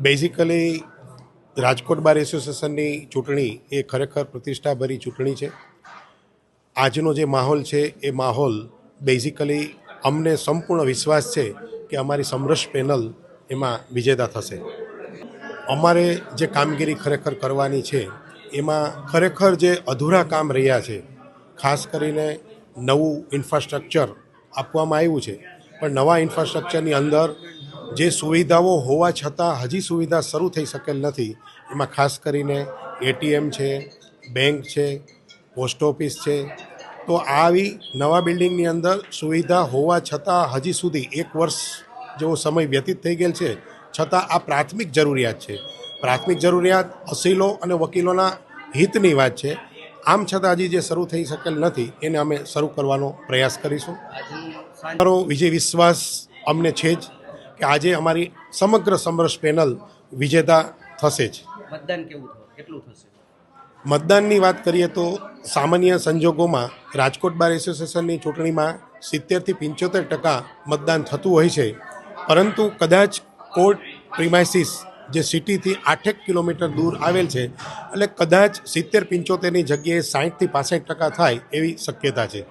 Basically Rajkot બાર એસોસિએશનની ચૂંટણી એ ખરેખર પ્રતિષ્ઠાભરી ચૂંટણી છે. આજનો જે માહોલ છે, એ માહોલ બેઝિકલી અમને સંપૂર્ણ વિશ્વાસ છે કે અમારી સમરસ પેનલ એમાં વિજેતા થશે. અમારે જે કામગીરી ખરેખર કરવાની છે, એમાં ખરેખર જે અધૂરા કામ રહ્યા છે, ખાસ કરીને નવું ઇન્ફ્રાસ્ટ્રક્ચર આપવામાં આવ્યું છે. પણ નવા ઇન્ફ્રાસ્ટ્રક્ચરની અંદર જે સુવિધાઓ હોવા છતાં હજી સુવિધા શરૂ થઈ શકેલ નથી એમાં ખાસ કરીને એટીએમ છે બેંક છે પોસ્ટ ઓફિસ છે તો આવી નવા બિલ્ડિંગની અંદર સુવિધા હોવા છતાં હજી સુધી એક વર્ષ જેવો સમય વ્યતીત થઈ ગયેલ છે. છતાં આ પ્રાથમિક જરૂરિયાત છે. પ્રાથમિક જરૂરિયાત અસીલો અને વકીલોના હિતની વાત છે. આમ છતાં હજી જે શરૂ થઈ શકેલ નથી એને અમે શરૂ કરવાનો પ્રયાસ કરીશું. મારો વિજય વિશ્વાસ અમને છે જ. કે આજે અમારી સમગ્ર સમરસ પેનલ વિજેતા થશે જ. મતદાન કેવું કેટલું થશે? મતદાનની વાત કરીએ તો સામાન્ય સંજોગોમાં રાજકોટ બાર એસોસિએશનની ચૂંટણીમાં સિત્તેરથી પંચોતેર ટકા મતદાન થતું હોય છે. પરંતુ કદાચ કોર્ટ પ્રિમાઇસીસ જે સિટીથી આઠેક કિલોમીટર દૂર આવેલ છે એટલે કદાચ સિત્તેર પંચોતેરની જગ્યાએ સાહીઠથી પાસઠ ટકા થાય એવી શક્યતા છે.